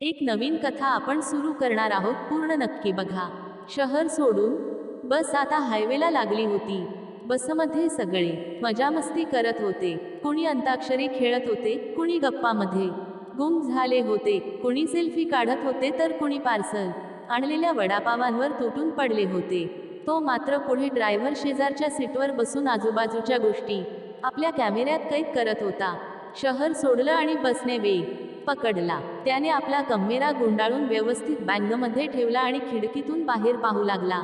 एक नवीन कथा आपण सुरू करणार आहोत पूर्ण नक्की बघा. शहर सोडून बस आता हायवेला लागली होती. बसमध्ये सगळे मजामस्ती करत होते. कुणी अंताक्षरी खेळत होते कुणी गप्पामध्ये. गुम झाले होते कुणी सेल्फी काढत होते तर कुणी पार्सल आणलेल्या वडापावांवर तुटून पडले होते. तो मात्र पुढे ड्रायव्हर शेजारच्या सीटवर बसून आजूबाजूच्या गोष्टी आपल्या कॅमेऱ्यात कैद करत होता. शहर सोडलं आणि बसने वेग पकडला. त्याने आपला कम्मेरा गुंडाळून व्यवस्थित बँगमध्ये ठेवला आणि खिडकीतून बाहेर पाहू लागला.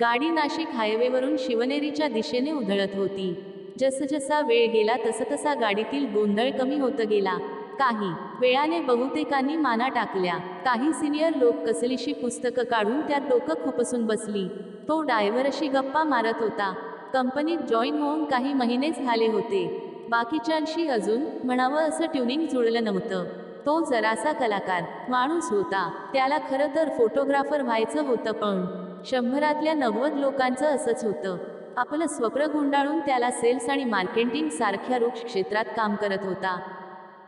गाडी नाशिक हायवेवरून शिवनेरीच्या दिशेने उधळत होती. जसजसा वेळ गेला तसतसा गाडीतील गोंधळ कमी होत गेला. काही वेळाने बहुतेकांनी माना टाकल्या. काही सिनियर लोक कसलीशी पुस्तकं काढून त्यात डोकं खुपसून बसली. तो ड्रायव्हरशी गप्पा मारत होता. कंपनीत जॉईन होऊन काही महिनेच झाले होते. बाकीच्यांशी अजून म्हणावं असं ट्युनिंग जुळलं नव्हतं. तो जरासा कलाकार माणूस होता. त्याला खरं तर फोटोग्राफर व्हायचं होतं पण शंभरातल्या नव्वद लोकांचं असंच होतं. आपलं स्वप्न गुंडाळून त्याला सेल्स आणि मार्केटिंग सारख्या वृक्ष क्षेत्रात काम करत होता.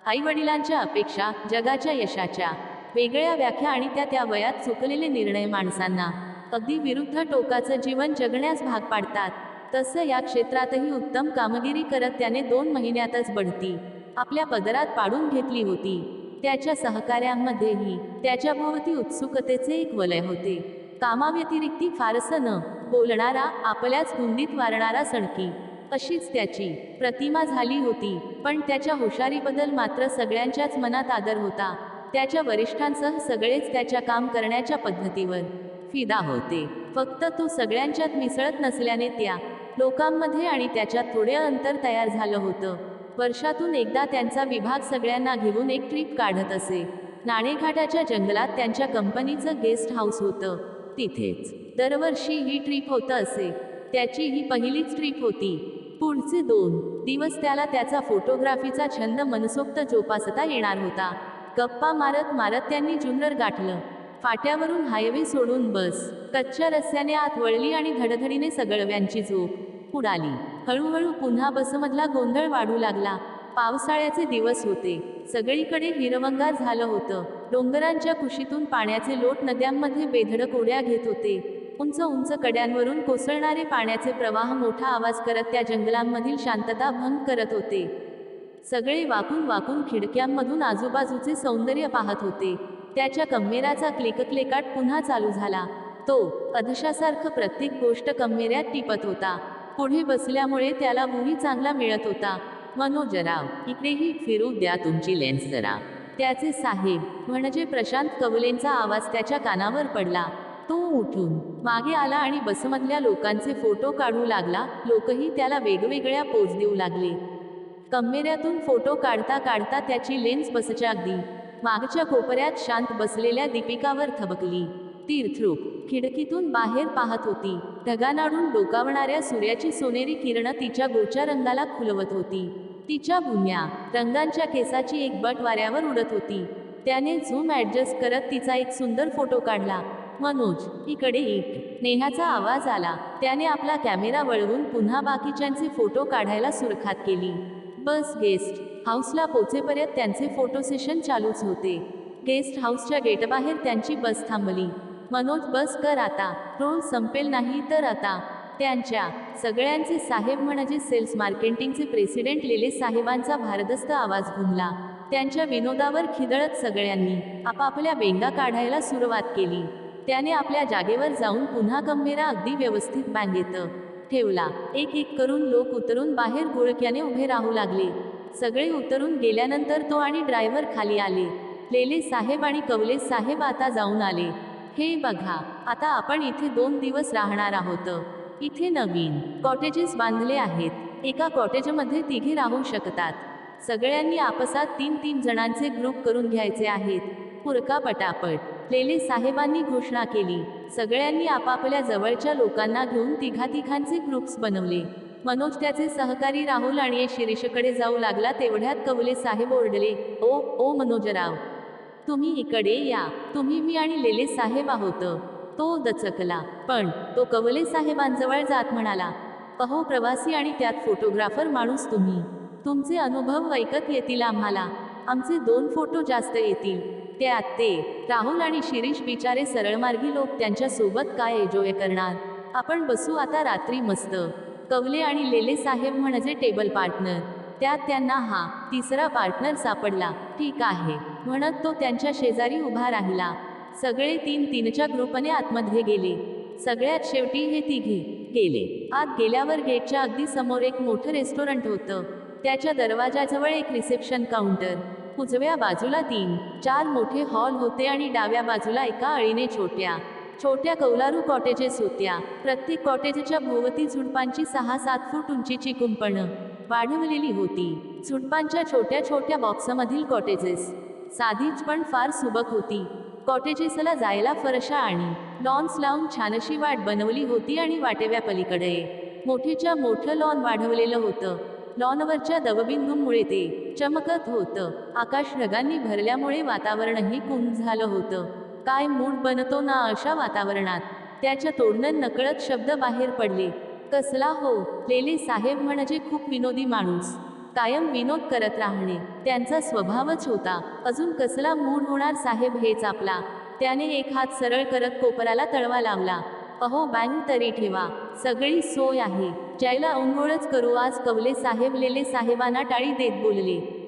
आई वडिलांच्या अपेक्षा जगाच्या यशाच्या. वेगळ्या व्याख्या आणि त्या त्या वयात चुकलेले निर्णय माणसांना. अगदी विरुद्ध टोकाचं जीवन जगण्यास भाग पाडतात. तसं या क्षेत्रातही उत्तम कामगिरी करत त्याने दोन महिन्यातच बढती. आपल्या पदरात पाडून घेतली होती. त्याच्या सहकाऱ्यांमध्येही त्याच्या भोवती उत्सुकतेचे एक वलय होते. कामाव्यतिरिक्ती फारसं न बोलणारा आपल्याच गुंडीत वारणारा सणकी. अशीच त्याची प्रतिमा झाली होती पण त्याच्या हुशारीबद्दल मात्र सगळ्यांच्याच मनात आदर होता. त्याच्या वरिष्ठांसह सगळेच त्याच्या काम करण्याच्या पद्धतीवर फिदा होते. फक्त तो सगळ्यांच्यात मिसळत नसल्याने त्या लोकांमध्ये आणि त्याच्यात थोडे अंतर तयार झालं होतं. वर्षातून एकदा त्यांचा विभाग सगळ्यांना घेऊन एक ट्रिप काढत असे. नाणेघाटाच्या जंगलात त्यांच्या कंपनीचं गेस्ट हाऊस होतं. तिथेच. दरवर्षी ही ट्रिप होत असे. त्याची ही पहिलीच ट्रिप होती. पुढचे दोन दिवस त्याला त्याचा फोटोग्राफीचा छंद मनसोक्त जोपासता येणार होता. गप्पा मारत मारत त्यांनी जुन्नर गाठलं. फाट्यावरून हायवे सोडून बस. कच्च्या रस्त्याने आत वळली आणि धडधडीने सगळव्यांची झोप. उडाली हळूहळू पुन्हा बसमधला गोंधळ वाढू लागला. पावसाळ्याचे दिवस होते. सगळीकडे हिरवंगार झालं होतं. डोंगरांच्या कुशीतून पाण्याचे लोट नद्यांमध्ये बेधडक उड्या घेत होते. उंच उंच कड्यांवरून कोसळणारे पाण्याचे प्रवाह मोठा आवाज करत त्या जंगलांमधील शांतता भंग करत होते. सगळे वाकून वाकून खिडक्यांमधून आजूबाजूचे सौंदर्य पाहत होते. त्याच्या कम्मेराचा क्लिकक्लेकाट पुन्हा चालू झाला. तो अधशासारखं प्रत्येक गोष्ट कम्मेऱ्यात टिपत होता. पुढे बसल्यामुळे त्याला मुही चांगला मिळत होता. मनोजराव इकडेही फिरू द्या तुमची लेन्स जरा. त्याचे साहेब म्हणजे प्रशांत कवलेंचा आवाज त्याच्या कानावर पडला. तो उठून मागे आला आणि बसमधल्या लोकांचे फोटो काढू लागला. लोकही त्याला वेगवेगळ्या पोज देऊ लागले. कमेऱ्यातून फोटो काढता काढता त्याची लेन्स बसच्या अगदी मागच्या कोपऱ्यात शांत बसलेल्या दीपिकावर थबकली. तीर्थरूप खिडकीतून बाहेर पाहत होती. ढगानाडून डोकावणाऱ्या सूर्याची सोनेरी किरणं तिच्या गोच्या रंगाला खुलवत होती. तिच्या भुन्या रंगांच्या केसाची एक बट वाऱ्यावर उडत होती. त्याने झूम ऍडजस्ट करत तिचा एक सुंदर फोटो काढला. मनोज इकडे एक नेहाचा आवाज आला. त्याने आपला कॅमेरा वळवून पुन्हा बाकीच्यांचे फोटो काढायला सुरखात केली. बस गेस्ट. हाऊसला पोचेपर्यंत त्यांचे फोटो सेशन चालूच होते. गेस्ट हाऊसच्या गेटबाहेर त्यांची बस थांबली. मनोज बस कर आता रोल संपेल नाही तर आता. त्यांच्या सगळ्यांचे साहेब म्हणजे सेल्स मार्केटिंगचे प्रेसिडेंट लेले साहेबांचा भारदस्त आवाज घुमला. त्यांच्या विनोदावर खिदळत सगळ्यांनी आपापल्या बेंगा काढायला सुरुवात केली. त्याने आपल्या जागेवर जाऊन पुन्हा गंभीरा अगदी व्यवस्थित बँगेत ठेवला. एक एक करून लोक उतरून बाहेर घोळक्याने उभे राहू लागले. सगळे उतरून गेल्यानंतर तो आणि ड्रायव्हर खाली आले. लेले साहेब आणि कवले साहेब आता जाऊन आले. हे बघा आता आपण इथे दोन दिवस राहणार आहोत. इथे नवीन कॉटेजेस बांधले आहेत. एका कॉटेजमध्ये तिघे राहू शकतात. सगळ्यांनी आपसात तीन तीन जणांचे ग्रुप करून घ्यायचे आहेत. पुरका पटापट. लेले साहेबांनी घोषणा केली. सगळ्यांनी आपापल्या जवळच्या लोकांना घेऊन तिघा तिघांचे ग्रुप्स बनवले. मनोज त्याचे सहकारी राहुल आणि शिरीषकडे जाऊ लागला तेवढ्यात कवले साहेब ओरडले ओ ओ मनोजराव तुम्ही इकडे या. तुम्ही मी आणि लेले साहेब आहोत. तो दचकला. पण तो कवले साहेबांजवळ जात म्हणाला अहो प्रवासी आणि त्यात फोटोग्राफर माणूस तुम्ही. तुमचे अनुभव ऐकत येतील आम्हाला. आमचे दोन फोटो जास्त येतील. त्यात ते राहुल आणि शिरीष बिचारे सरळमार्गी लोक त्यांच्यासोबत काय एन्जॉय करणार? आपण बसू आता रात्री मस्त. कवले आणि लेले साहेब म्हणजे टेबल पार्टनर त्यात त्यांना हा तिसरा पार्टनर सापडला. ठीक आहे. म्हणत तो त्यांच्या शेजारी उभा राहिला. सगळे तीन तीनच्या ग्रुपने आतमध्ये गेले. सगळ्यात शेवटी हे तिघे गेले. आत गेल्यावर गेटच्या अगदी समोर एक मोठं रेस्टॉरंट होतं. त्याच्या दरवाजाजवळ एक रिसेप्शन काउंटर उजव्या बाजूला तीन चार मोठे हॉल होते आणि डाव्या बाजूला एका अळीने छोट्या. छोट्या कौलारू कॉटेजेस होत्या. प्रत्येक कॉटेजच्या भोवती झुडपांची सहा सात फूट उंचीची कुंपणं वाढवलेली होती. झुडपांच्या छोट्या छोट्या बॉक्समधील कॉटेजेस. साधीच पण फार सुबक होती. कॉटेजेसला जायला फरशा आणि लॉन्स लावून छानशी वाट बनवली होती आणि वाटेव्या पलीकडे. मोठेच्या मोठं लॉन वाढवलेलं होतं. लॉनवरच्या दवबिंदूंमुळे ते चमकत होतं. आकाश ढगांनी भरल्यामुळे वातावरणही कुंभ झालं होतं. काय मूड बनतो ना अशा वातावरणात. त्याच्या तोडणं नकळत शब्द बाहेर पडले. कसला हो लेले साहेब म्हणजे खूप विनोदी माणूस. कायम विनोद करत राहणे त्यांचा स्वभावच होता. अजून कसला मूड होणार साहेब हेच आपला. त्याने एक हात सरळ करत कोपराला तळवा लावला. अहो बँक तरी ठेवा. सगळी सोय आहे. ज्याला अंघोळच करू आज कवले साहेब लेले साहेबांना टाळी देत बोलले.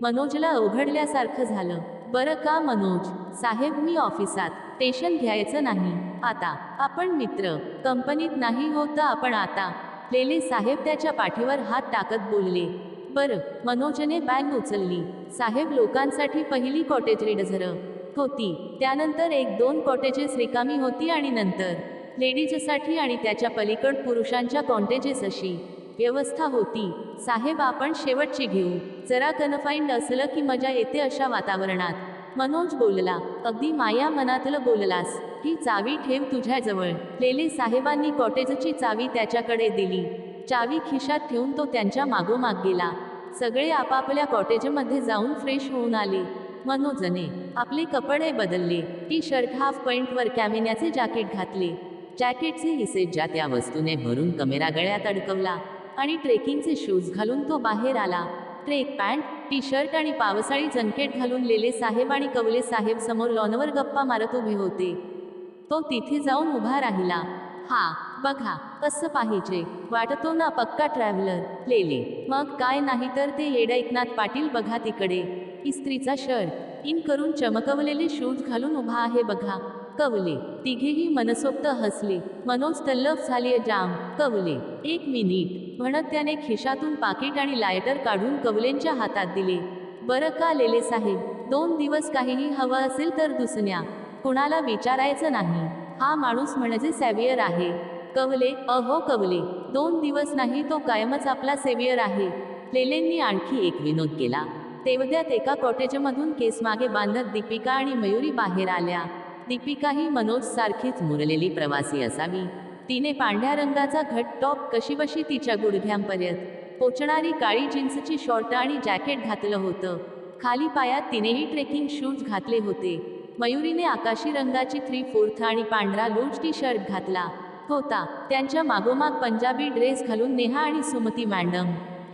मनोजला अवघडल्यासारखं झालं. बरं का मनोज? साहेब मी ऑफिसात. स्टेशन घ्यायचं नाही. आता आपण मित्र. कंपनीत नाही होतं आपण आता. लेले साहेब त्याच्या पाठीवर हात टाकत बोलले. बरं मनोजने बँक उचलली. साहेब लोकांसाठी पहिली कॉटेज रिडझर होती. त्यानंतर एक दोन कॉटेजेस रिकामी होती आणि नंतर लेडीजसाठी आणि त्याच्या पलीकड पुरुषांच्या कॉन्टेजेस अशी. व्यवस्था होती. साहेब आपण शेवटची घेऊ. जरा कन्फाईंड असलं की मजा येते अशा वातावरणात. मनोज बोलला अगदी माया मनातलं बोललास. ही चावी ठेव तुझ्याजवळ. लेले साहेबांनी कॉटेजची चावी त्याच्याकडे दिली. चावी खिशात ठेवून तो त्यांच्या मागोमाग गेला. सगळे आपापल्या कॉटेजमध्ये जाऊन फ्रेश होऊन आले. मनोजने आपले कपडे बदलले. टी शर्ट हाफ पॉइंटवर कॅमेन्याचे जॅकेट घातले. जॅकेटचे हिसे ज्या त्या वस्तूने भरून कमेरा गळ्यात अडकवला. आणि ट्रेकिंगचे शूज घालून तो बाहेर आला. ट्रेक पॅन्ट टी शर्ट आणि पावसाळी जंकेट घालून लेले साहेब आणि कवले साहेब समोर लॉनवर गप्पा मारत उभे होते. तो तिथे जाऊन उभा राहिला. हा बघा कसं पाहिजे? वाटतो ना पक्का ट्रॅव्हलर. लेले. मग काय नाही तर ते येडा एकनाथ पाटील बघा तिकडे. इस्त्रीचा शर्ट. इन करून चमकवलेले शूज घालून उभा आहे बघा. कवले. तिघेही मनसोक्त हसले. मनोज तल्लफ झाले जाम कवले. एक मिनिट म्हणत त्याने खिशातून पाकिट आणि लायटर काढून कवलेंच्या हातात दिले. बरं का लेले साहेब दोन दिवस काहीही हवं असेल तर दुसऱ्या कुणाला विचारायचं नाही. हा माणूस म्हणजे सॅव्हियर आहे. कवले अहो कवले दोन दिवस नाही तो कायमच आपला सेव्हियर आहे. लेलेंनी आणखी एक विनोद केला. तेवढ्यात एका कॉटेजमधून केस मागे बांधत दीपिका आणि मयुरी बाहेर आल्या. दीपिका ही मनोज सारखीच मुरलेली प्रवासी असावी. तिने पांढऱ्या रंगाचा घट टॉप कशीबशी तिच्या गुडघ्यांपर्यंत पोचणारी काळी जीन्सची शॉर्ट आणि जॅकेट घातलं होतं. खाली पायात तिनेही ट्रेकिंग शूज घातले होते. मयुरीने आकाशी रंगाची थ्री फोर्थ आणि पांढरा लूज टी शर्ट घातला होता. त्यांच्या मागोमाग पंजाबी ड्रेस घालून नेहा आणि सुमती मॅडम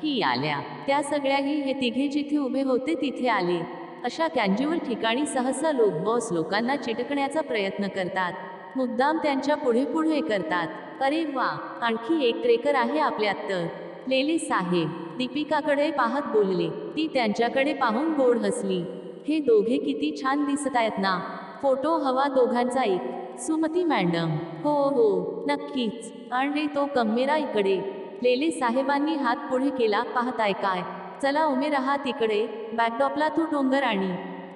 ही आल्या. त्या सगळ्याही हे तिघे जिथे उभे होते तिथे आले. अशा कॅन्ज्युअल ठिकाणी सहसा लोक बॉस लोकांना चिटकण्याचा प्रयत्न करतात. मुद्दाम त्यांच्या पुढे पुढे करतात. अरे वा आणखी एक ट्रेकर आहे आपल्यात तर. लेले साहेब दीपिकाकडे पाहत बोलले. ती त्यांच्याकडे पाहून गोड हसली. हे दोघे किती छान दिसत आहेत ना. फोटो हवा दोघांचा एक. सुमती मॅडम. हो हो नक्कीच. आणि तो कम्मेरा इकडे. लेले साहेबांनी हात पुढे केला पाहताय काय. चला उमे रहा तिकडे बॅकटॉपला तू डोंगर आणि.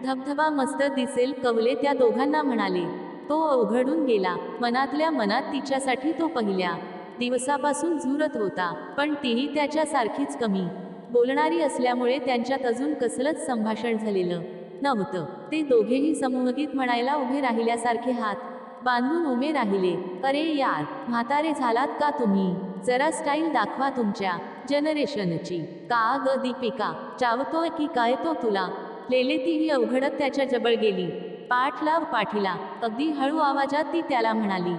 धबधबा मस्त दिसेल कवले त्या दोघांना म्हणाले. तो अवघडून गेला मनातल्या मनात तिच्यासाठी तो पहिल्या. दिवसापासून झुरत होता पण तीही त्याच्यासारखीच कमी. बोलणारी असल्यामुळे त्यांच्यात अजून कसलंच संभाषण झालेलं नव्हतं. ते दोघेही समूहगीत म्हणायला उभे राहिल्यासारखे हात बांधून उभे राहिले. अरे यार म्हातारे झालात का तुम्ही? जरा स्टाईल दाखवा तुमच्या. जनरेशनची. का ग दीपिका? चावतोय की काय तो तुला? लेले तीही अवघडत त्याच्याजवळ गेली. पाठ लाव पाठीला. अगदी हळू आवाजात ती त्याला म्हणाली.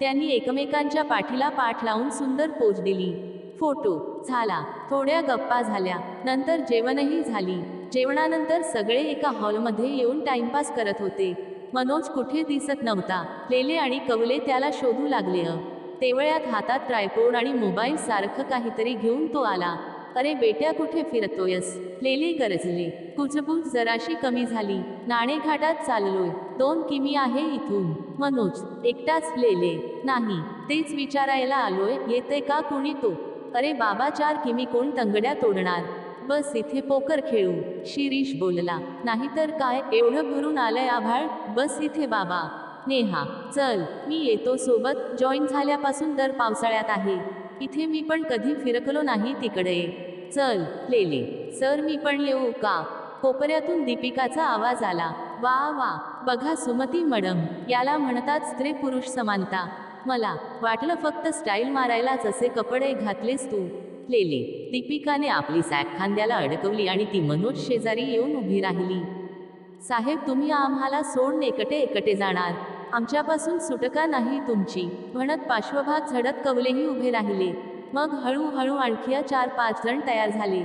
त्यांनी एकमेकांच्या पाठीला पाठ लावून सुंदर पोच दिली. फोटो. झाला. थोड्या गप्पा झाल्या. नंतर जेवणही झाली. जेवणानंतर सगळे एका हॉलमध्ये येऊन टाइमपास करत होते. मनोज कुठे दिसत नव्हता. लेले आणि कवले त्याला शोधू लागले तेवळ्यात हातात ट्रायपोड आणि मोबाईल सारखं काहीतरी घेऊन तो आला. अरे बेट्या कुठे फिरतोयस? लेले गरजले. कुजबूज जराशी कमी झाली. नाणेघाटात चाललोय. दोन किमी आहे इथून. मनोज एकटाच लेले. नाही. तेच विचारायला आलोय. येते का कुणी तो? अरे बाबा चार किमी कोण तंगड्या तोडणार. बस इथे पोकर खेळू. शिरीष बोलला. नाहीतर काय? एवढं भरून आलंय आभाळ? बस इथे बाबा. नेहा चल मी येतो सोबत. जॉईन झाल्यापासून दर पावसाळ्यात आहे. इथे मी पण कधी फिरकलो नाही तिकडे. चल लेले. सर मी पण येऊ का? कोपऱ्यातून दीपिकाचा आवाज आला. वा वा. बघा सुमती मडम याला म्हणतात स्त्री पुरुष समानता. मला वाटलं फक्त स्टाईल मारायलाच असे कपडे घातलेस तू. लेले दीपिकाने आपली सॅक खांद्याला अडकवली आणि ती मनोज शेजारी येऊन उभी राहिली. साहेब तुम्ही आम्हाला सोडून एकटे एकटे जाणार. आमच्यापासून सुटका नाही तुमची. म्हणत पार्श्वभाग झडत कवलेही उभे राहिले. मग हळूहळू आणखी चार पाच जण तयार झाले.